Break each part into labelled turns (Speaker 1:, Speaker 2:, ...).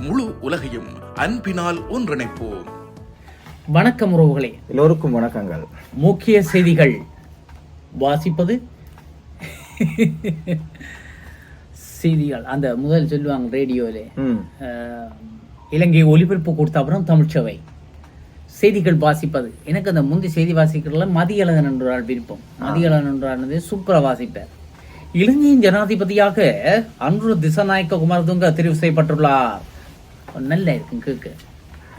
Speaker 1: முழு உலகையும் அன்பினால் ஒன்றிணைப்போம்.
Speaker 2: வணக்கம் உறவுகளே.
Speaker 3: எல்லோருக்கும் வணக்கங்கள்.
Speaker 2: முக்கிய செய்திகள். வாசிப்பது. செய்திகள். அந்த முதல் சொல்லுவாங்க ரேடியோவில்
Speaker 3: ம்.
Speaker 2: இலங்கை ஒலிபரப்பு கொடுத்த அப்புறம் தமிழ்ச்சவை செய்திகள் வாசிப்பது. எனக்கு அந்த முந்தி செய்தி வாசிக்கிறதுல மதியழகன் என்றால் விருப்பம். மதியழகன் என்றால் சூப்பரா வாசிப்பார். இலங்கையின் ஜனாதிபதியாக அன்று திசநாயக்க குமாரதுங்க தெரிவு செய்யப்பட்டுள்ளார். நல்லா இருக்கும் கேட்க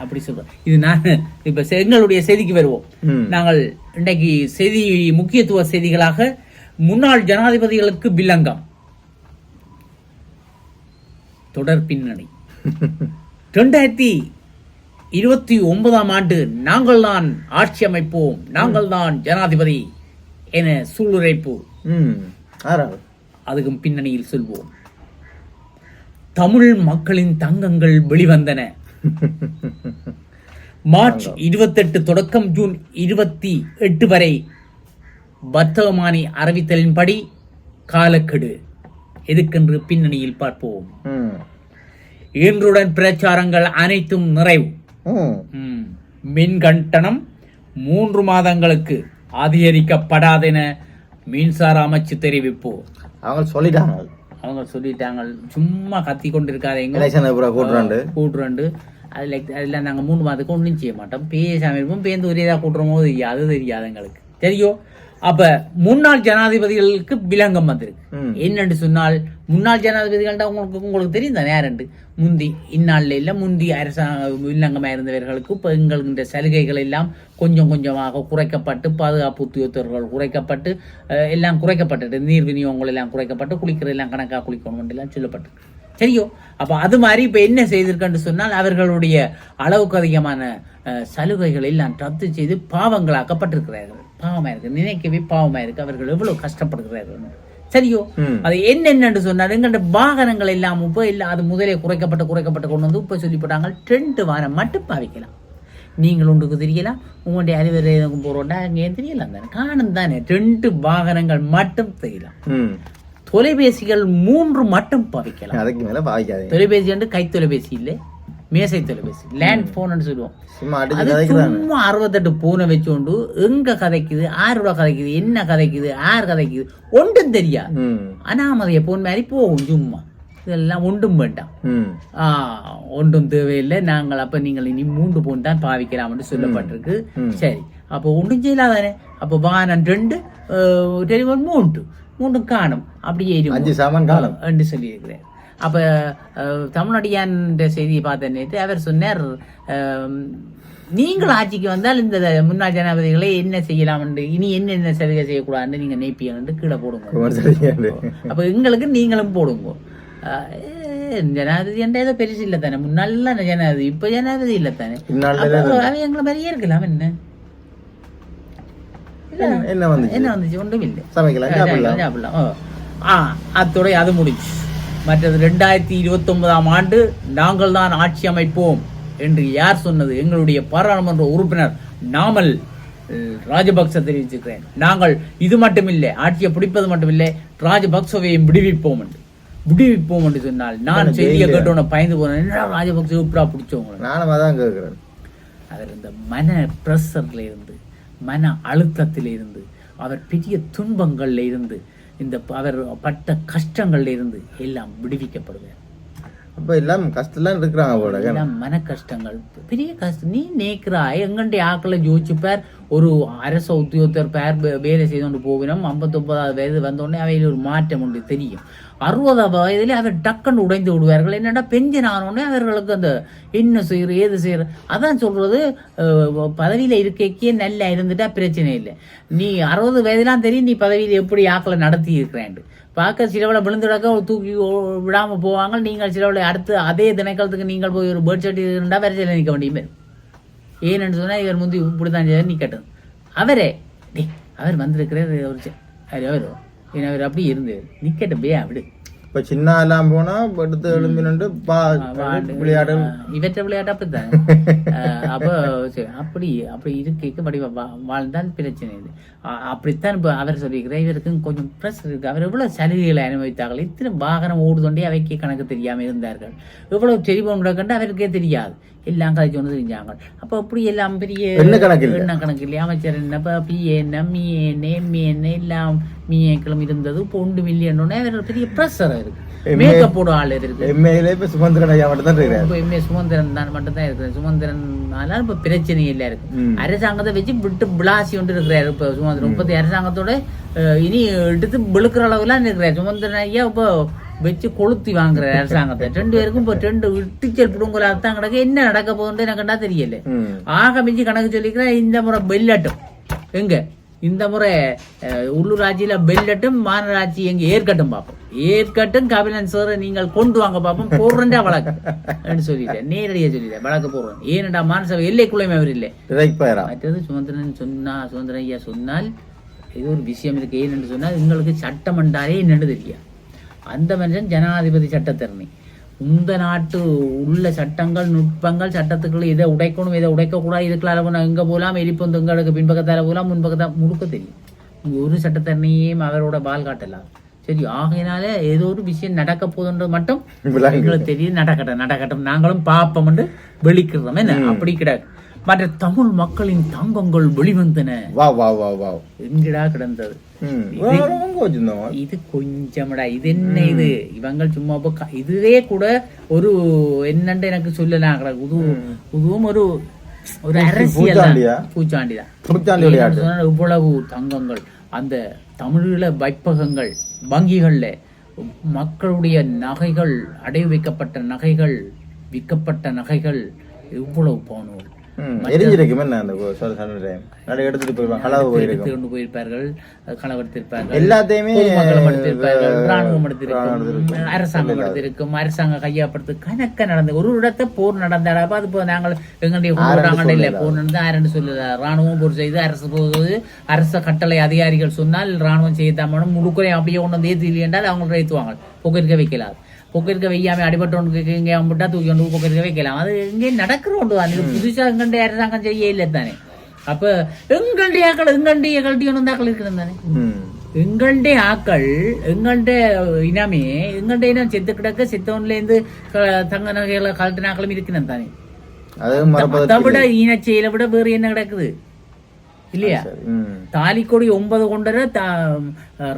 Speaker 2: அப்படி சொல்றேன் இது நான் இப்ப எங்களுடைய செய்திக்கு வருவோம். நாங்கள் இன்றைக்கு செய்தி முக்கியத்துவ செய்திகளாக முன்னாள் ஜனாதிபதிகளுக்கு வில்லங்கம். தொடர் பின்னணி. ரெண்டாயிரத்தி இருபத்தி ஒன்பதாம் ஆண்டு நாங்கள் தான் ஆட்சி அமைப்போம் நாங்கள் தான் ஜனாதிபதி என சூளுரைப்பு. அதுக்கும் பின்னணியில் சொல்வோம். தமிழ் மக்களின் தங்கங்கள் வெளிவந்தன. மார்ச் இருபத்தெட்டு தொடக்கம் ஜூன் இருபத்தி எட்டு வரை வர்த்தகமானி அறிவித்தலின்படி காலக்கெடு. எதுக்கென்று பின்னணியில் பார்ப்போம். இன்றுடன் பிரச்சாரங்கள் அனைத்தும் நிறைவு. மின் கட்டணம் மூன்று மாதங்களுக்கு அதிகரிக்கப்படாதென மின்சார அமைச்சு தெரிவிப்பு.
Speaker 3: அவங்க சொல்லிட்டாங்க.
Speaker 2: அவங்க சொல்லிட்டாங்க. சும்மா கத்தி
Speaker 3: எலெக்ஷன் அப்புறம் கூட்டுறாண்டு
Speaker 2: கூட்டுறண்டு அதில் அதில் நாங்கள் மூணு மாதத்துக்கு ஒன்றும் செய்ய மாட்டோம். பேசாமல் இருப்போம். பேருந்து ஒரேதாக கூட்டுறமோ தெரியாது தெரியாது எங்களுக்கு. தெரியும் அப்ப முன்னாள் ஜனாதிபதிகளுக்கு விலங்கம் வந்திருக்கு.
Speaker 3: ம்.
Speaker 2: என்னன்னு சொன்னால் முன்னாள் ஜனாதிபதிகள்டா உங்களுக்கு உங்களுக்கு தெரியும் தானே? யாருண்டு முந்தி இந்நாளில் இல்லை முந்தி அரசாங்க வில்லங்கமாக இருந்தவர்களுக்கு இப்போ எங்களுக்கு சலுகைகள் எல்லாம் கொஞ்சம் கொஞ்சமாக குறைக்கப்பட்டு பாதுகாப்பு உத்தியோகத்தர்கள் குறைக்கப்பட்டு எல்லாம் குறைக்கப்பட்டது. நீர் விநியோகங்கள் எல்லாம் குறைக்கப்பட்டு குளிக்கிறது எல்லாம் கணக்காக குளிக்கணும் எல்லாம் சொல்லப்பட்டு சரியோ? அப்ப அது மாதிரி இப்ப என்ன செய்திருக்கன்னு சொன்னால் அவர்களுடைய அளவுக்கு அதிகமான சலுகைகள் எல்லாம் ரத்து செய்து பாவங்களாக்கப்பட்டிருக்கிறார்கள். பாவமா இருக்கு நினைக்கவே பாவமா இருக்கு அவர்கள் எவ்வளவு கஷ்டப்படுகிறார்கள். சரியோ. அது என்னென்னு சொன்னால் எங்கள்ட வாகனங்கள் எல்லாம் இப்போ இல்லை அது முதலே குறைக்கப்பட்டு குறைக்கப்பட்டு கொண்டு வந்து இப்போ சொல்லி போட்டாங்க. ரெண்டு வாரம் மட்டும் பாவிக்கலாம். நீங்கள் ஒன்றுக்கு தெரியலாம் உங்களுடைய அறிவுரை எதுக்கும் போகிறோம்டா அங்கே தெரியலாம் தானே காணும் தானே ரெண்டு வாகனங்கள் மட்டும் தெரியலாம். தொலைபேசிகள் மூன்று மட்டும் பாவிக்கலாம். தொலைபேசி வந்து கை தொலைபேசி இல்லை. மேசை தொலைபேசி லேண்ட் போன் சொல்லுவோம். அது சும்மா அறுபத்தெட்டு பூனை வச்சுக்கொண்டு எங்க கதைக்குது ஆரோட கதைக்குது என்ன கதைக்குது யார் கதைக்குது ஒன்றும் தெரியாது. அனாமதைய போன் மாதிரி போகும் சும்மா. இதெல்லாம் ஒன்றும் வேண்டாம். ஒன்றும் தேவையில்லை. நாங்கள் அப்ப நீங்கள் இனி மூன்று போன் தான் பாவிக்கலாம்னு சொல்லப்பட்டிருக்கு. சரி. அப்போ ஒன்றும் செய்யலாதானே? அப்போ வானம் ரெண்டு டெலிஃபோன் மூன்று. மூன்றும் காணும். அப்படியே.
Speaker 3: அஞ்சு சாமான் காணும்.
Speaker 2: என்று சொல்லியிருக்கிறேன். அப்ப தமிழ்நடிகான் செய்தியை பார்த்த நேற்று அவர் சொன்னார் நீங்கள் ஆட்சிக்கு வந்தால் இந்த முன்னாள் ஜனாதிபதிகளை என்ன செய்யலாம் என்று இனி என்னென்ன சலுகை செய்யக்கூடாதுன்னு நீங்க நேப்பியன்னு கீழே போடுங்க. அப்ப எங்களுக்கு நீங்களும் போடுங்க. ஜனாதிபதி என்ற ஏதோ பெருசு இல்லை தானே. முன்னாள் ஜனாதிபதி இப்ப ஜனாதிபதி இல்லை தானே. அவன் எங்களை மாதிரியே இருக்கலாம் என்ன?
Speaker 3: என்ன வந்துச்சு?
Speaker 2: என்ன வந்துச்சு? ஒன்றும் இல்லை.
Speaker 3: சமைக்கலாம் சாப்பிடலாம்.
Speaker 2: ஆ அத்துறை அது முடிஞ்சு. மற்றது ரெண்டாயிரத்தி இருபத்தி ஒன்பதாம் ஆண்டு நாங்கள் தான் ஆட்சி அமைப்போம் என்று யார் சொன்னது? எங்களுடைய பாராளுமன்ற உறுப்பினர் நாமல் ராஜபக்ச தெரிவிச்சிருக்கிறேன். நாங்கள் இது மட்டுமில்லை ஆட்சியை பிடிப்பது மட்டுமில்லை ராஜபக்சவையும் விடுவிப்போம் என்று. விடுவிப்போம் என்று சொன்னால் நான் செய்தியை கேட்டோன்னு பயந்து போனேன். என்னடா ராஜபக்ச இப்படா பிடிச்சவங்க
Speaker 3: நானும் அதான் கேட்கிறேன்.
Speaker 2: அவர் இந்த மன ப்ரெஷர்ல இருந்து மன அழுத்தத்தில் இருந்து அவர் பெரிய துன்பங்கள்ல இருந்து இந்த அவர் பட்ட கஷ்டங்கள்ல இருந்து எல்லாம் விடுவிக்கப்படுவார்.
Speaker 3: அப்போ எல்லாம் கஷ்டம்லாம் இருக்கிறாங்க போல
Speaker 2: மன கஷ்டங்கள் பெரிய கஷ்டம். நீ நேக்குறாய் எங்கண்டே ஆக்களை ஜோதிச்சுப்பார் ஒரு அரச உத்தியோகத்தர் பேர் வேலை செய்து கொண்டு போவினோம். ஐம்பத்தொம்பதாவது வயது வந்தோடனே அவையில் ஒரு மாற்றம் உண்டு தெரியும். அறுபதாவது வயதிலே அவர் டக்குன்னு உடைந்து விடுவார்கள். என்னடா பெஞ்சன் ஆனோடனே அவர்களுக்கு அந்த என்ன செய்யற ஏது செய்யற? அதான் சொல்றது பதவியில் இருக்கைக்கே நல்லா இருந்துட்டா பிரச்சனை இல்லை. நீ அறுபது வயதுலாம் தெரியும் நீ பதவியில் எப்படி ஆக்களை நடத்தி இருக்கிறேன் பார்க்க சிலவில் விழுந்துடக்க தூக்கி விடாமல் போவாங்க. நீங்கள் சிலவில் அடுத்து அதே திணைக்களத்துக்கு நீங்கள் போய் ஒரு பேர்ட் சர்டிஃபிகேட் இருந்தால் வேறு சில நிற்க வேண்டிய பேர் ஏன்னு சொன்னால் இவர் முந்தி இப்படித்தான் செய்தார் நிற்கட்டும் அவரே டே அவர் வந்திருக்கிறார் ஒரு அவர் அவர். ஏன்னா அவர் அப்படி இருந்து நிற்கட்டும் பே அப்படி
Speaker 3: இப்ப சின்ன எல்லாம் போனா எடுத்து எழும்பி நின்று பா விளையாடு
Speaker 2: இவற்றை விளையாட்டு அப்படித்தான் அப்போ சரி அப்படி அப்படி இருக்க படி வா- வாழ்ந்தால் பிரச்சனை இது அப்படித்தான் இப்போ அவர் சொல்லியிருக்கிறார் இவருக்கு கொஞ்சம் ப்ரெஸ் இருக்கு அவர் எவ்வளவு சலுகைகளை அனுபவித்தார்கள் இத்தனை வாகனம் ஓடுதொண்டே அவைக்கே கணக்கு தெரியாம இருந்தார்கள் எவ்வளவு டெலிபோன் கண்டு அவருக்கே தெரியாது எல்லாம் கதைச்சு ஒன்று தெரிஞ்சாங்க அப்போ அப்படி எல்லாம் பெரிய
Speaker 3: என்ன கணக்கு இல்ல?
Speaker 2: என்ன கணக்கு இல்லையா அமைச்சர் என்ன பி என்ன மீ என்ன எம்மி என்ன எல்லாம் மீக்களும் இருந்தது இப்போ ஒன்று மில்லியன் அவர் பெரிய ப்ரெஷர் இருக்கு மேக்கப் போட ஆள் இருக்கு
Speaker 3: எம்ஏல இப்ப சுமந்திரன் ஐயா மட்டும் தான் இருக்கிறார்
Speaker 2: இப்ப எம்ஏ சுமந்திரன் தான் மட்டும் தான் இருக்கிறது சுமந்திரனால இப்ப பிரச்சனை இல்லை இருக்கு. அரசாங்கத்தை வச்சு விட்டு விளாசி கொண்டு இருக்கிறாரு இப்ப சுமந்திரன் முப்பத்தி அரசாங்கத்தோட இனி எடுத்து விழுக்கிற அளவுலாம் இருக்கிறார் சுமந்திரன் ஐயா இப்போ வச்சு கொளுத்தி வாங்குறாரு அரசாங்கத்தை ரெண்டு பேருக்கும் இப்போ ரெண்டு இட்டிச்சல் பிடுங்கலாக தான் கிடக்கு என்ன நடக்க போகுதுன்னு எனக்கு கண்டா தெரியல. ஆக மிஞ்சி கணக்கு சொல்லிக்கிறேன் இந்த முறை பெல்லட்டும் எங்க இந்த முறை உள்ளூராட்சியில பெல்லட்டும் மாநகராட்சி எங்க ஏற்கட்டும் பார்ப்போம் ஏற்கட்டும் கபிலன் சார் நீங்கள் கொண்டு வாங்க பார்ப்போம் போடுறேன்டா வழக்கு சொல்லிட்டேன் நேரடியா சொல்லிட்டேன் வழக்கு போடுறேன் ஏனடா மாநசபை எல்லைக்குள்ளேயுமே அவர் இல்லை மற்றது சுமந்திரன் சொன்னா சுமந்திரன் ஐயா சொன்னால் இது ஒரு விஷயம் இருக்கு ஏன்னு சொன்னால் எங்களுக்கு சட்டம் என்றாலே என்னன்னு தெரியாது அந்த மனுஷன் ஜனாதிபதி சட்டத்தரணி இந்த நாட்டு உள்ள சட்டங்கள் நுட்பங்கள் சட்டத்துக்குள்ள இதை உடைக்கணும் இதை உடைக்கக்கூடாது இதுக்குள்ள போனால் எங்கே போகலாம் எலிப்பந்து எங்களுக்கு பின்பக்கத்தால போகலாம் முன்பக்கத்தால் முழுக்க தெரியும். ஒரு சட்டத்தரணியும் அவரோட பால் காட்டலாம் சரி ஆகையினால ஏதோ ஒரு விஷயம் நடக்க போகுதுன்றது மட்டும். எங்களுக்கு தெரியும் நடக்கட்டும் நடக்கட்டும். நாங்களும் பார்ப்போம் வெளிக்கிறோம் என்ன? அப்படி கிடையாது மற்ற தமிழ் மக்களின் தங்கங்கள் வெளிவந்தன.
Speaker 3: வா வா வா வா.
Speaker 2: எங்கடா கிடந்தது. இது கொஞ்சமடா இது என்ன இது? இவங்க சும்மா இதுவே கூட ஒரு என்னன்னு எனக்கு சொல்லலாம் இது இதுவும் ஒரு ஒரு அரசியல்
Speaker 3: பூச்சாண்டியா?
Speaker 2: பூச்சாண்டி தான்
Speaker 3: புத்தாண்டு விளையாட்டு
Speaker 2: இவ்வளவு தங்கங்கள். அந்த தமிழீழ வைப்பகங்கள் வங்கிகள்ல மக்களுடைய நகைகள் அடை வைக்கப்பட்ட நகைகள் விற்கப்பட்ட நகைகள் இவ்வளவு பவுன்கள்
Speaker 3: ம், எரிஞ்சிருக்கும் என்ன அந்த சொல்ல சொன்ன நிறைய எடுத்துட்டு போயிருவாங்க களவு போயிருக்கும்.
Speaker 2: எடுத்து கொண்டு போயிருப்பார்கள். களவெடுத்திருப்பார்கள்
Speaker 3: எல்லாத்தையுமே
Speaker 2: ராணுவம் எடுத்திருக்கும். அரசாங்கம் எடுத்திருக்கும். அரசாங்க கையாப்படுத்து கணக்க நடந்து ஒரு இடத்த போர் நடந்தாடா அது இப்போ நாங்கள் எங்களுடைய இல்ல போர் நடந்து யாருன்னு சொல்லல ராணுவம் போர் செய்து அரசு போகுது அரச கட்டளை அதிகாரிகள் சொன்னால் ராணுவம் செய்யத்தாமனும் முழுக்குறையும் அப்படியே கொண்டு வந்து ஏற்றி என்றால் அவங்க ஏற்றுவாங்க புகையிருக்க வைக்கலாம் புகையிருக்க வையாம அடிபட்டவனுக்கு இங்கே அம்பிட்டா தூக்கி கொண்டு போய் புகையிருக்க வைக்கலாம் அது இங்கே நடக்கிறோண்டு தான் இது புதுசா எங்களுடைய அரசாங்கம் செய்ய இல்லை தானே அப்ப எங்களுடைய ஆக்கள் எங்களுடைய கழட்டி ஒன்று ஆக்கள் இருக்கிறது தானே. எங்கள்டே ஆக்கள் எங்கள்ட இனமே எங்கள்ட இனம் செத்து கிடக்க செத்தவன்ல இருந்து க- தங்க நகைகளை கழட்டு நாக்களும் இருக்கணும் தானே
Speaker 3: அது
Speaker 2: விட ஈனச்செயலை விட வேறு என்ன கிடக்குது இல்லையா. தாலிக்கொடி ஒன்பது கொண்டர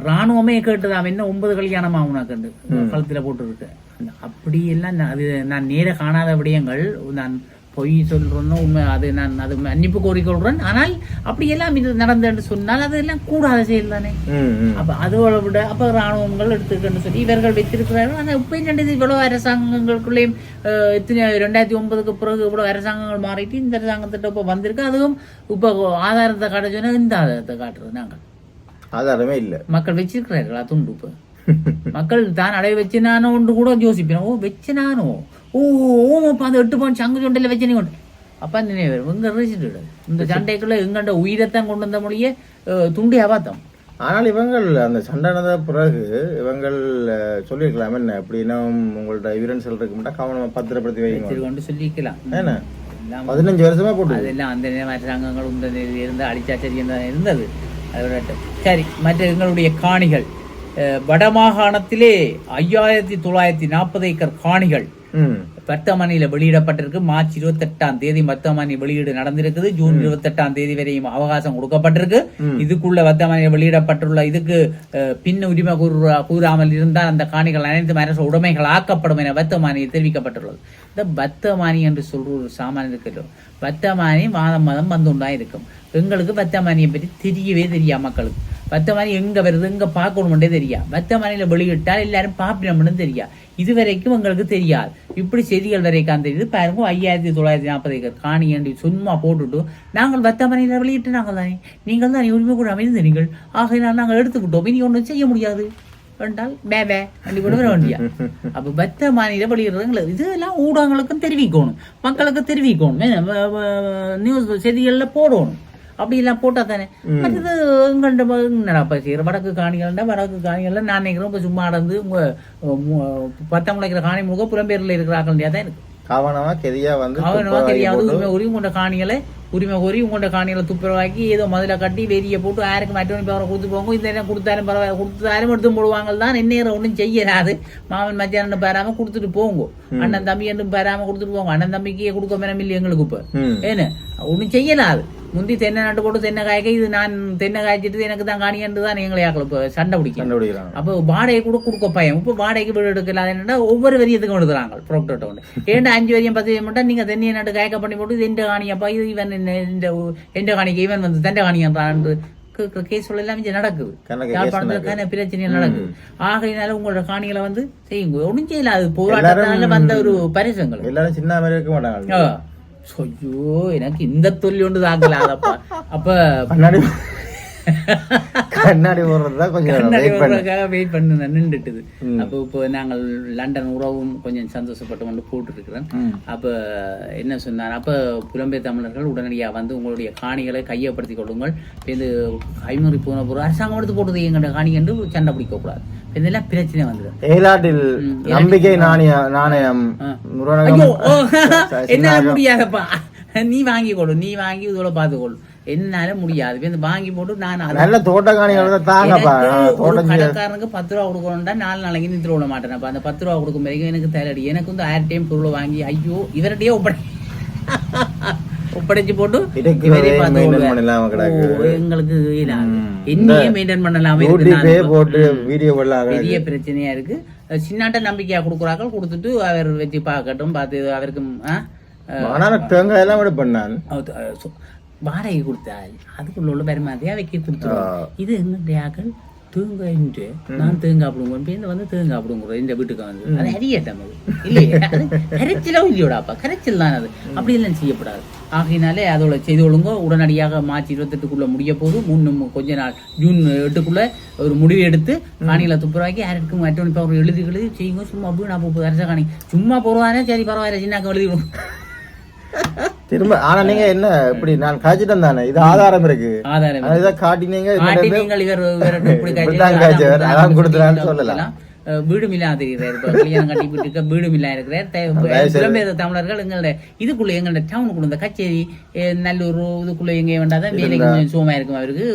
Speaker 2: ராணுவமே கேட்டுதாம் என்ன ஒன்பது கல்யாணம் கண்டு கழுத்துல போட்டு இருக்கு அப்படி எல்லாம் அது நான் நேர காணாத விடயங்கள். நான் பொய் சொல்றேன்னு உண்மை அது நான் அது மன்னிப்பு கோரிக்கொள்றேன் ஆனால் அப்படி எல்லாம் இது நடந்ததுன்னு சொன்னால் அதெல்லாம் கூடாத செயல் தானே. அப்ப அதோட விட அப்ப ராணுவங்கள் எடுத்துக்கன்னு சொல்லி இவர்கள் வைத்திருக்கிறார்கள். ஆனா இப்ப என்னது இவ்வளவு அரசாங்கங்களுக்குள்ளேயும் எத்தனை ரெண்டாயிரத்தி ஒன்பதுக்கு பிறகு இவ்வளவு அரசாங்கங்கள் மாறிட்டு இந்த அரசாங்கத்திட்ட இப்ப வந்திருக்கு. அதுவும் இப்ப ஆதாரத்தை காட்ட சொன்னா இந்த ஆதாரத்தை காட்டுறது நாங்கள்.
Speaker 3: ஆதாரமே இல்ல.
Speaker 2: மக்கள் வச்சிருக்கிறார்களா துண்டு இப்ப? மக்கள் தான் அடைய வச்சு நானோ ஒன்று கூட யோசிப்பேன் ஓ வச்சு நானோ ஓ ஓமப்பா அந்த எட்டு பவுன் சங்கு சொண்டையில வச்சு நீ கொண்டு அப்பா நினைவு எங்க ரசிட்டு இந்த சண்டைக்குள்ள எங்கண்ட உயிரைத்தான் கொண்டு வந்த மொழியே அஹ், துண்டியா பார்த்தோம்
Speaker 3: ஆனால் இவங்கள் அந்த சண்டானத பிறகு இவங்கள் சொல்லியிருக்கலாம் என்ன அப்படின்னா உங்கள்ட்ட எவிடன்ஸ் இருக்க மாட்டா கவனமா பத்திரப்படுத்தி
Speaker 2: வச்சிருக்கொண்டு சொல்லிக்கலாம் எல்லாம்
Speaker 3: பதினஞ்சு வருஷமா போட்டு
Speaker 2: அதெல்லாம் அந்த நிலையில் இருந்து அழிச்சாச்சரியம் தான் இருந்தது. அது விடட்டும். சரி மற்ற எங்களுடைய காணிகள். வடமாகாணத்திலே ஐயாயிரத்தி தொள்ளாயிரத்தி நாற்பது ஏக்கர் காணிகள் வர்த்தமானியில வெளியிடப்பட்டிருக்கு. மார்ச் இருபத்தெட்டாம் தேதி வர்த்தமானி வெளியீடு நடந்திருக்குது. ஜூன் இருபத்தெட்டாம் தேதி வரையும் அவகாசம் கொடுக்கப்பட்டிருக்கு. இதுக்குள்ள வர்த்தமானியில் வெளியிடப்பட்டுள்ள இதுக்கு பின் உரிமை கூறு கூறாமல் இருந்தால் அந்த காணிகள் அனைத்து அரசு உடைமைகள் ஆக்கப்படும் என வர்த்தமானியில் தெரிவிக்கப்பட்டுள்ளது. இந்த பத்தமானி என்று சொல்ற ஒரு சாமான் இருக்கிறோம் பத்தமானி மாதம் மாதம் வந்துண்டா இருக்கும். எங்களுக்கு பத்தமானியை பற்றி தெரியவே தெரியா மக்களுக்கு? பத்தமானி எங்க வருது எங்க பார்க்கணும்னே தெரியா? பத்தமானியில வெளியிட்டால் எல்லாரும் பாப்பினம்னு தெரியா? இதுவரைக்கும் எங்களுக்கு தெரியாது. இப்படி செய்திகள் வரைக்கும் தெரியுது பாருங்க ஐயாயிரத்தி தொள்ளாயிரத்தி நாற்பது ஏக்கர் காணி என்று சும்மா போட்டுட்டு நாங்கள் வத்தமனையில் வெளியிட்டு நாங்கள் தானே. நீங்கள் தான் உரிமை கூட அமைந்து நீங்கள் ஆகையினால் நாங்கள் எடுத்துக்கிட்டோம். இனி ஒன்றும் செய்ய முடியாது. என்றால் பே அப்படி கூட வர வேண்டியா? அப்போ பத்த மாநில வெளியிடுறவங்க இதெல்லாம் ஊடகங்களுக்கும் தெரிவிக்கணும். மக்களுக்கு தெரிவிக்கணும். நியூஸ் செய்திகளில் போடணும். அப்படி எல்லாம் போட்டா தானே மற்றது எங்கள்ட என்னடாப்பா செய்யற வடக்கு காணிகள்டா வடக்கு காணிகள்ல நான் நினைக்கிறேன் இப்ப சும்மா நடந்து உங்க பத்தம் முளைக்கிற காணி முழுக்க புலம்பெயர்ல இருக்கிறார்கள் தான் இருக்கு.
Speaker 3: கவனமா கெதியா வந்து
Speaker 2: தெரியாது
Speaker 3: போட்டு
Speaker 2: உரிமை உரிமை கொண்ட காணிகளை உரிமை கோரி உங்கள்ட காணிகளை துப்புரவாக்கி ஏதோ முதல்ல கட்டி வெறிய போட்டு யாருக்கு மற்றவனுக்கு அவரை கொடுத்து போங்க. இந்த நேரம் கொடுத்தாலும் பரவாயில்ல. கொடுத்தாலும் எடுத்து போடுவாங்க தான் என்ன ஒன்றும் செய்யலாது மாமன் மச்சான் பாராம கொடுத்துட்டு போங்க. அண்ணன் தம்பி என்றும் பாராம கொடுத்துட்டு போங்க. அண்ணன் தம்பிக்கு கொடுக்க மேடம் இல்லை எங்களுக்கு இப்ப. ஏன்னு? ஒன்றும் செய்யலாது. முந்தி தென்னை நட்டு போட்டு தென்னை காய்க்க இது நான் தென்னை காய்ச்சிட்டு எனக்கு தான் காணியன்று தான் எங்களை ஆக்கல. இப்போ சண்டை பிடிக்கும் அப்போ வாடகை கூட கொடுக்க பயம் இப்போ வாடகைக்கு வீடு எடுக்கல. என்னன்னா ஒவ்வொரு வரியத்துக்கும் எடுக்கிறாங்க. ப்ராப்டர்ட்ட ஒன்று ஏன்டா அஞ்சு வரியம் பத்து வரியம் மட்டும் நீங்கள் தென்னிய நாட்டு காய்க்க பண்ணி போட்டு இது எந்த காணியப்பா இது இவன் இந்த எந்த காணிக்கு? இவன் வந்து தண்டை காணியன்றான் கேஸ் எல்லாம் இங்கே நடக்குது. யாழ்ப்பாணத்துக்கான பிரச்சனை நடக்குது. ஆகையினால உங்களோட காணிகளை வந்து செய்யுங்க. ஒன்றும் செய்யல. அது போராட்டத்தால வந்த ஒரு பரிசங்கள்.
Speaker 3: எல்லாரும் சின்ன மாதிரி இருக்க மாட்டாங்க.
Speaker 2: ஐயோ எனக்கு இந்த தொல்லி ஒன்று தாங்கலாதப்பா அப்ப
Speaker 3: கண்ணாடி போடுறது கொஞ்சம் வெயிட் பண்ணு.
Speaker 2: நின்றுட்டுது. அப்போ இப்போ நாங்கள் லண்டன் உறவும் கொஞ்சம் சந்தோஷப்பட்டு கொண்டு போட்டுருக்கிறேன் அப்ப என்ன சொன்னார்? அப்ப புலம்பெயர் தமிழர்கள் உடனடியாக வந்து உங்களுடைய காணிகளை கையப்படுத்திக் கொள்ளுங்கள். இது கைமுறை போன பொருள் அரசாங்கம் எடுத்து போட்டது எங்கள்ட காணி என்று சண்டை பிடிக்க கூடாது இப்ப இதெல்லாம் பிரச்சனை வந்துடும்
Speaker 3: ஏலாட்டில் நம்பிக்கை நாணய நாணயம்
Speaker 2: என்னால முடியாதப்பா நீ வாங்கி கொடு நீ வாங்கி இதோட பார்த்துக்கொள்ளு என்னால முடியாது. இந்த வாங்கி போட்டு நான்
Speaker 3: நல்ல தோட்டக்காணிகள் தாங்கப்பா.
Speaker 2: கடைக்காரனுக்கு பத்து ரூபா கொடுக்கணும்டா நாலு நாளைக்கு நிறுத்த விட மாட்டேன் அப்ப. அந்த பத்து ரூபா கொடுக்கும் வரைக்கும் எனக்கு தேலடி எனக்கு வந்து ஆயிரம் டைம் பொருளை வாங்கி ஐயோ இவர்கிட்டயே ஒப்படை ஒப்படைச்சு போட்டு எங்களுக்கு. என்னையே மெயின்டைன் பண்ணலாமே பெரிய பிரச்சனையா இருக்கு. சின்னாட்ட நம்பிக்கையா கொடுக்குறாக்கள் கொடுத்துட்டு அவர் வச்சு பார்க்கட்டும் பார்த்து அவருக்கும் ஆ?
Speaker 3: ஆனா தேங்காய் எல்லாம் விட பண்ணான்.
Speaker 2: வாடகை கொடுத்தால் அதுக்குள்ள உள்ள பெருமாதிரியா வைக்க கொடுத்துருவோம் இது எங்களுடையாக்கள் தேங்காய்ன்ட்டு நான் தேங்காய் பிடுங்குவேன் பேருந்து வந்து தேங்காய் பிடுங்குறோம் இந்த வீட்டுக்கு வந்து. அது அரியட்டம் அது இல்லையே? அது கரைச்சலோ இல்லையோடாப்பா கரைச்சல் தான் அது. அப்படி எல்லாம் செய்யப்படாது. ஆகையினாலே அதோட செய்து ஒழுங்கோ உடனடியாக மார்ச் இருபத்தெட்டுக்குள்ள முடிய போது முன்னும் கொஞ்ச நாள் ஜூன் எட்டுக்குள்ள ஒரு முடிவு எடுத்து காணியில துப்புரவாக்கி யாருக்கும் அவர் எழுதி எழுதி செய்யுங்க. சும்மா வீணா போகுது. அரச காணி சும்மா போடுவானே சரி பரவாயில்ல. சின்னாக்க எழுதிடும்
Speaker 3: திரும்ப ஆனா நீங்க என்ன இப்படி நான் காய்ச்சிட்டேன் தானே? இது ஆதாரம் இருக்கு.
Speaker 2: ஆதாரம்
Speaker 3: இதை காட்டினீங்க காய்ச்சவர், அதான் கொடுத்தாருன்னு
Speaker 2: சொல்லி
Speaker 3: சொல்லலாம்.
Speaker 2: எல்லாம், அஹ், வீடு மில்லா தெரிகிறார் இப்ப கல்யாணம் கட்டி விட்டுக்க வீடு மில்லா இருக்கிறார் தே- புலம்பெயர் தமிழர்கள் எங்களோட இதுக்குள்ள எங்களோட டவுனுக்குள்ள இந்த கச்சேரி நல்லூர் இதுக்குள்ள எங்க வேண்டாதான் வேலைக்கு கொஞ்சம் சுகமா இருக்கும் அவருக்கு.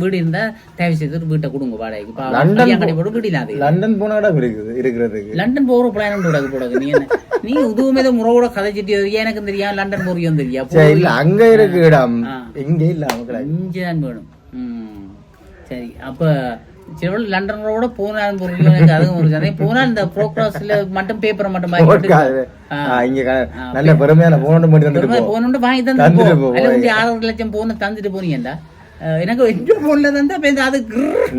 Speaker 2: வீடு இருந்தா தயவு செய்து வீட்டை கொடுங்க வாடகைக்கு. கல்யாணம் கட்டி போட்டு வீடு இல்லாது
Speaker 3: லண்டன் போன இடம் இருக்குது இருக்கிறதுக்கு.
Speaker 2: லண்டன் போகிற பிளான் போடாது போடாது நீ என்ன நீ உதுவுமே முறவோட கதைச்சிட்டு எனக்கும் தெரியா லண்டன் போறியும் தெரியா?
Speaker 3: சரி இல்ல அங்க இருக்கு இடம். இங்க இல்ல அவங்க
Speaker 2: இஞ்சிதான் வேணும். ம். சரி அப்ப சிலவள் லண்டனோட போனாலும் பொருள் எனக்கு அதுவும் ஒரு சந்தேகம் போனால் இந்த ப்ரோக்ராஸ்ல மட்டும் பேப்பரை மட்டும்
Speaker 3: இங்க நல்ல பெருமையான போனோட்டு மட்டும் தந்துட்டு
Speaker 2: போனோண்டு வாங்கி தந்து
Speaker 3: தந்துட்டு
Speaker 2: ஆறரை லட்சம் போன தந்துட்டு போனீங்கடா எனக்கு எந்த போன்ல தந்தா பேருந்து அது.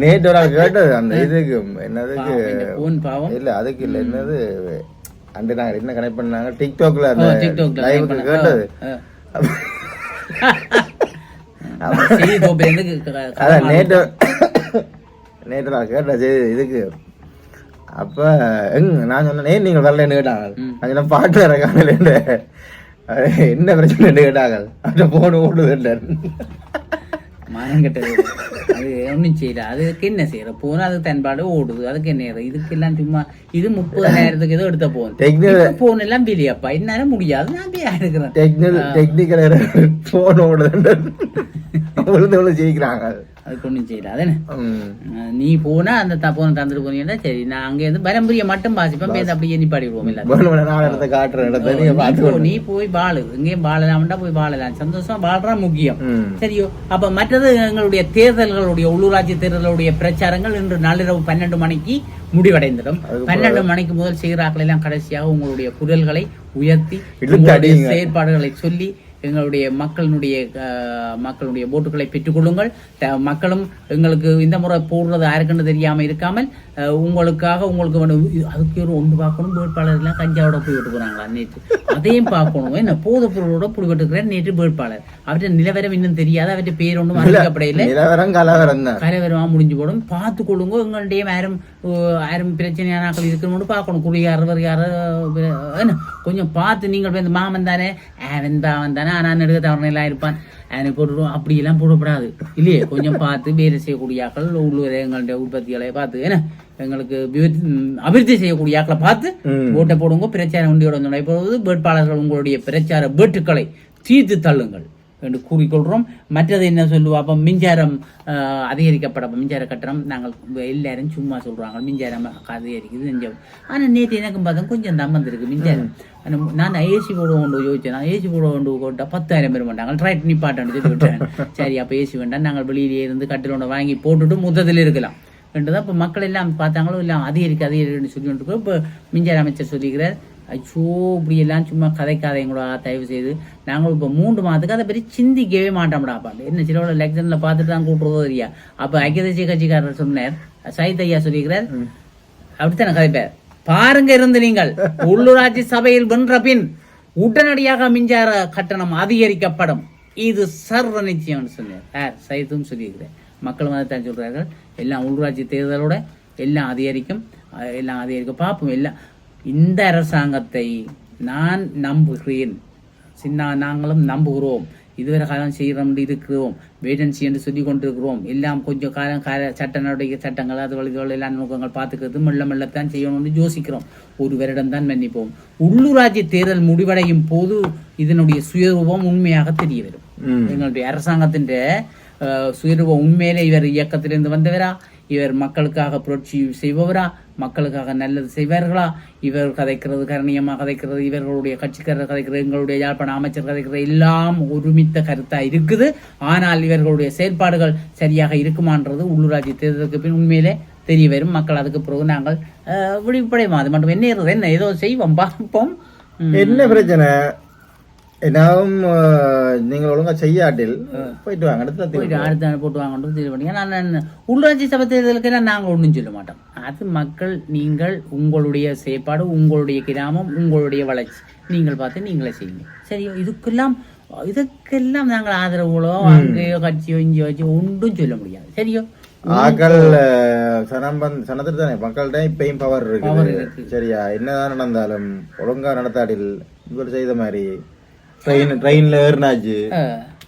Speaker 3: நேற்று ஒரு கேட்டது அந்த இதுக்கு என்னதுக்கு?
Speaker 2: போன் பாவம்.
Speaker 3: இல்ல அதுக்கு இல்ல என்னது? அண்டு நாங்க என்ன கனெக்ட் பண்ணாங்க? டிக்டாக்ல அந்த
Speaker 2: பண்ண.
Speaker 3: கேட்டது. அதான் நேற்று நேற்று நான் கேட்ட செய்தி இதுக்கு. அப்ப எங்க நான் சொன்னேன் ஏன் நீங்கள் வரலன்னு கேட்டாங்க நான் சொன்னேன் பாட்டு வர காலையில என்ன பிரச்சனை கேட்டாங்க அந்த போன் ஓடுது
Speaker 2: மானம் கெட்டது. அது ஒன்றும் செய்யல. அதுக்கு என்ன செய்யற? போனா அது தன்பாடு ஓடுது. அதுக்கு என்ன செய்யற? இதுக்கு எல்லாம் சும்மா இது முப்பதாயிரத்துக்கு ஏதோ எடுத்த போன் போன் எல்லாம் பிலியப்பா என்னால முடியாது. நான் போய் எடுக்கிறேன்
Speaker 3: டெக்னிக்கல் டெக்னிக்கல் போன் ஓடுது விழுந்து விழுந்து ஜெயிக்கிறாங்க.
Speaker 2: அதுக்கு ஒன்றும். அஹ் நீ போனா அந்த த போனை தந்துட்டு போனீங்கன்னா சரி நான் அங்கே இருந்து பரம்பரிய மட்டும் பாசிப்பேன் பேச அப்படியே
Speaker 3: காட்டுறேன் இடத்த நீங்க
Speaker 2: நீ போய் வாழு. எங்கேயும் வாழலாம்டா போய் வாழலாம். சந்தோஷமா வாழ்றா முக்கியம். சரியோ அப்ப மற்றது எங்களுடைய தேர்தல்களுடைய உள்ளூராட்சி தேர்தலுடைய பிரச்சாரங்கள் இன்று நள்ளிரவு பன்னெண்டு மணிக்கு முடிவடைந்திடும். பன்னெண்டு மணிக்கு முதல் செய்கிறார்கள் எல்லாம் கடைசியாக உங்களுடைய குரல்களை உயர்த்தி. செயற்பாடுகளை சொல்லி எங்களுடைய மக்களினுடைய மக்களுடைய ஓட்டுகளை பெற்றுக்கொள்ளுங்கள் மக்களும் எங்களுக்கு இந்த முறை போடுறது யாருக்குன்னு தெரியாம இருக்காமல் உங்களுக்காக உங்களுக்கு அதுக்கு ஒரு ஒன்று பார்க்கணும் வேட்பாளர் எல்லாம் கஞ்சாவோட போய் விட்டு போறாங்களா நேற்று. அதையும் பார்க்கணும். என்ன போதைப் பொருளோட புடி விட்டுக்கிறேன் நேற்று வேட்பாளர். அவற்றை நிலவரம் இன்னும் தெரியாது அவற்றை பேர் ஒன்றும் அறிவிக்கப்படையில
Speaker 3: நிலவரம் கலவரம் தான்.
Speaker 2: கலவரமா முடிஞ்சு போடும். பார்த்து கொள்ளுங்க எங்களுடைய யாரும் யாரும் பிரச்சனையான ஆக்கள் இருக்கிறவங்க பார்க்கணும் குடியாரவர் யார என்ன கொஞ்சம் பார்த்து நீங்கள் போய் இந்த மாமன் தானே? அவன் தான் தானே ஆனால் நெடுக்க தவறுலாம் இருப்பான். அவனை போட்டுருவோம் அப்படியெல்லாம் போடக்கூடாது. இல்லையே? கொஞ்சம் பார்த்து வேலை செய்யக்கூடிய ஆக்கள் உள்ளூர் எங்களுடைய உற்பத்திகளை பார்த்து என்ன? எங்களுக்கு அபிவிருத்தி செய்யக்கூடிய ஆக்களை பார்த்து. ஓட்டை போடுங்க பிரச்சார உண்டியோட நடைபெறுவது வேட்பாளர்கள் உங்களுடைய பிரச்சார வேட்டுக்களை தீர்த்து தள்ளுங்கள். என்று கூறிக்கொள்கிறோம். மற்றது என்ன சொல்லுவா? அப்போ மின்சாரம் அதிகரிக்கப்பட மின்சார கட்டணம் நாங்கள் எல்லாரும் சும்மா சொல்கிறாங்க மின்சாரம் அதிகரிக்குது நெஞ்சம் ஆனால் நேற்று எனக்கும் பார்த்தா கொஞ்சம் தான் வந்திருக்கு மின்சாரம். ஆனா, நான் ஏசி போட கொண்டு யோசிச்சேன். நான் ஏசி போட கொண்டு போட்டா பத்தாயிரம் பேர் மாட்டாங்க. ட்ரைட் நிப்பாட்டேன் சொல்லி விட்டேன். சரி அப்போ ஏசி வேண்டாம். நாங்கள் வெளியிலே இருந்து கட்டில் ஒன்று வாங்கி போட்டுட்டு மொத்தத்தில் இருக்கலாம். என்றதான் இப்போ மக்கள் எல்லாம் பார்த்தாங்களோ எல்லாம் அதிகரிக்க அதிகரிக்கணும்னு சொல்லி இருக்கோம். இப்போ மின்சார அமைச்சர் சொல்லிக்கிறார் அச்சோ இப்படி எல்லாம் சும்மா கதைக்காதைங்களா தயவு செய்து. நாங்கள் இப்போ மூன்று மாதத்துக்கு அதை பற்றி சிந்திக்கவே மாட்டோம்டாப்பா என்ன சிலவோட எலெக்ஷனில் பார்த்துட்டு தான் கூட்டுறதோ தெரியா. அப்போ ஐக்கிய தேசிய கட்சிக்காரர் சொன்னார் சைத் ஐயா சொல்லிக்கிறார் அப்படித்தானே கதைப்பார்? பாருங்க இருந்து நீங்கள் உள்ளூராட்சி சபையில் வென்ற பின் உடனடியாக மின்சார கட்டணம் அதிகரிக்கப்படும். இது சர்வ நிச்சயம் சொன்னார். யார் சைத்தும் சொல்லியிருக்கிறேன் மக்கள் தான் சொல்றார்கள். எல்லாம் உள்ளூராட்சி தேர்தலோட எல்லாம் அதிகரிக்கும் எல்லாம் அதிகரிக்கும். பார்ப்போம் எல்லாம் இந்த அரசாங்கத்தை நான் நம்புகிறேன். சின்ன நாங்களும் நம்புகிறோம். இதுவரை காலம் செய்கிறோம் இருக்கிறோம். வேடன்சி என்று சொல்லி கொண்டிருக்கிறோம். எல்லாம் கொஞ்சம் காலம் கால சட்ட நடவடிக்கை சட்டங்கள் அது வழிகள் எல்லாம் நோக்கங்கள் பார்த்துக்கிறது மெல்ல மெல்லத்தான் செய்யணும்னு யோசிக்கிறோம். ஒரு வருடம் தான் மன்னிப்போம். உள்ளூராட்சி தேர்தல் முடிவடையும் போது இதனுடைய சுயரூபம் உண்மையாக தெரிய வரும். எங்களுடைய அரசாங்கத்தின் சுயரூபம் உண்மையிலே இவர் இயக்கத்திலிருந்து வந்தவரா? இவர் மக்களுக்காக புரட்சி செய்பவரா? மக்களுக்காக நல்லது செய்வார்களா? இவர் கதைக்கிறது கரணியமாக கதைக்கிறது இவர்களுடைய கட்சிக்காரர் கதைக்கிறது எங்களுடைய யாழ்ப்பாண அமைச்சர் கதைக்கிறது எல்லாம் ஒருமித்த கருத்தா இருக்குது. ஆனால் இவர்களுடைய செயல்பாடுகள் சரியாக இருக்குமான்றது உள்ளூராட்சி தேர்தலுக்கு பின் உண்மையிலே தெரிய வரும். மக்கள் அதுக்கு பிறகு நாங்கள் அஹ், விழிப்படைவோம். அது மட்டும் என்ன என்ன ஏதோ செய்வோம் பார்ப்போம்.
Speaker 3: என்ன பிரச்சனை? என்னாவும் நீங்கள் ஒழுங்கா செய்யாட்டில் போயிட்டு வாங்க அடுத்த
Speaker 2: போயிட்டு அடுத்த போட்டு வாங்கணும் இது பண்ணி நான் உள்ளாட்சி சபை தேர்தலுக்கெல்லாம் நாங்கள் ஒன்றும் சொல்ல மாட்டோம் அது மக்கள் நீங்கள் உங்களுடைய செயற்பாடு உங்களுடைய கிராமம் உங்களுடைய வளர்ச்சி நீங்கள் பார்த்து நீங்களே செய்யுங்க சரியோ இதுக்கெல்லாம் இதுக்கெல்லாம் நாங்கள் ஆதரவுகளோ அங்கேயோ கட்சியோ இங்கேயோ வச்சு ஒன்றும் சொல்ல முடியாது சரியோ
Speaker 3: ஆக்கள் சனம் வந்து சனத்தில் தானே மக்கள்கிட்ட இப்பயும் பவர் இருக்குது சரியா என்னதான் நடந்தாலும் ஒழுங்கா நடத்தாடில் இவர் செய்த மாதிரி ட்ரெயின் ட்ரெயின்ல ஏறினாச்சு.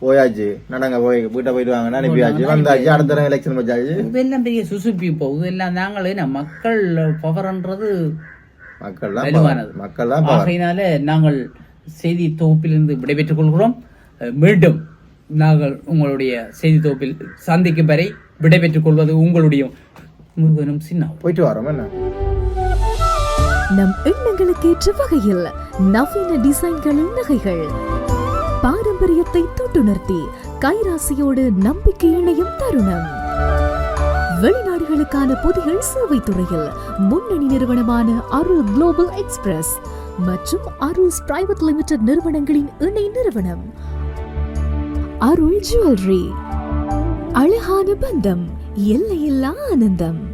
Speaker 3: போயாச்சு. நடங்க போய் வீட்டை போயிட்டு வாங்க. அனுப்பியாச்சு வந்தாச்சு. அடுத்த தடவை எலெக்ஷன் வச்சாச்சு.
Speaker 2: இதெல்லாம் பெரிய சுசுப்பி போகுது எல்லாம் நாங்கள் என்ன மக்கள் பவர்ன்றது
Speaker 3: மக்கள் தான்
Speaker 2: வலுவானது.
Speaker 3: மக்கள் தான் பவர்
Speaker 2: ஆகையினால நாங்கள் செய்தி தொகுப்பிலிருந்து விடைபெற்றுக் கொள்கிறோம். மீண்டும் நாங்கள் உங்களுடைய செய்தி தொகுப்பில் சந்திக்கும் வரை விடைபெற்றுக் கொள்வது உங்களுடைய முருகனும் சின்ன
Speaker 3: போயிட்டு வரோம் என்ன?
Speaker 4: நம் எண்ணங்களுக்கு ஏற்ற வகையில் நவீன டிசைன்களின் நகைகள். பாரம்பரியத்தை தொட்டுணர்த்தி கைராசியோடு நம்பிக்கை இணையும் தருணம். வெளிநாடுகளுக்கான பொதிகள் சேவை துறையில் முன்னணி நிறுவனமான அருள் குளோபல் எக்ஸ்பிரஸ் மற்றும் அருள்ஸ் பிரைவேட் லிமிடெட் நிறுவனங்களின் இணை நிறுவனம். அருள் ஜுவல்லரி அழகான பந்தம் எல்லையில்லா ஆனந்தம்.